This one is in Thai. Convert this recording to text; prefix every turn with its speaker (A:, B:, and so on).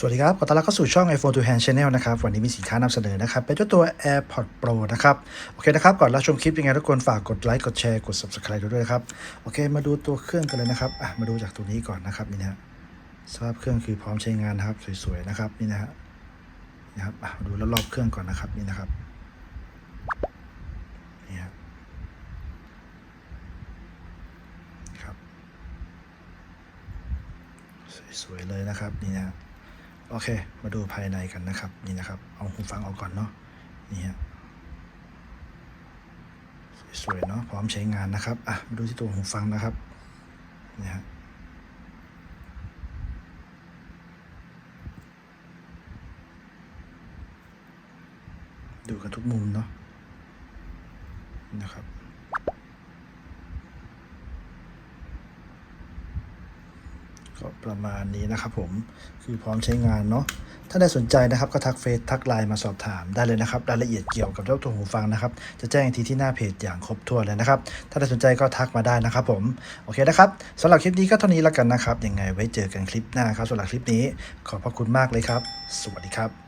A: สวัสดีครับ ขอต้อนรับเข้าสู่ช่อง iPhone to Hand Channel นะครับ วันนี้มีสินค้านำเสนอนะครับ เป็นเจ้าตัว AirPods Pro นะครับ โอเคนะครับ ก่อนรับชมคลิปยังไงทุกคนฝากกดไลค์ กดแชร์ กด Subscribe ด้วยนะครับ โอเค มาดูตัวเครื่องกันเลยนะครับ อะ มาดูจากตัวนี้ก่อนนะครับ นี่นะสภาพเครื่องคือพร้อมใช้งานนะครับ สวยๆ นะครับ นี่นะฮะนี่ครับ อะ ดูรอบๆเครื่องก่อนนะครับ นี่นะครับ นี่ครับครับ สวยๆ เลยนะครับ นี่นะ โอเค มาดูภายในกันนะครับ นี่นะครับ เอาหูฟังออกก่อนเนาะ นี่ฮะ สวยๆเนาะ พร้อมใช้งานนะครับ อะ มาดูที่ตัวหูฟังนะครับ นี่ฮะดูกันทุกมุมเนาะนะครับ ก็ประมาณนี้นะครับผมคือพร้อมใช้งานเนาะถ้าได้สนใจนะครับก็ทักเฟซทักไลน์มาสอบถามได้เลยนะครับรายละเอียดเกี่ยวกับเจ้าตัวหูฟังนะครับ จะแจ้งอีกทีที่หน้าเพจอย่างครบถ้วนเลยนะครับ ถ้าได้สนใจก็ทักมาได้นะครับผมโอเคนะครับสำหรับคลิปนี้ก็เท่านี้แล้วกันนะครับยังไงไว้เจอกันคลิปหน้าครับสำหรับคลิปนี้ ขอบพระคุณมากเลยครับ สวัสดีครับ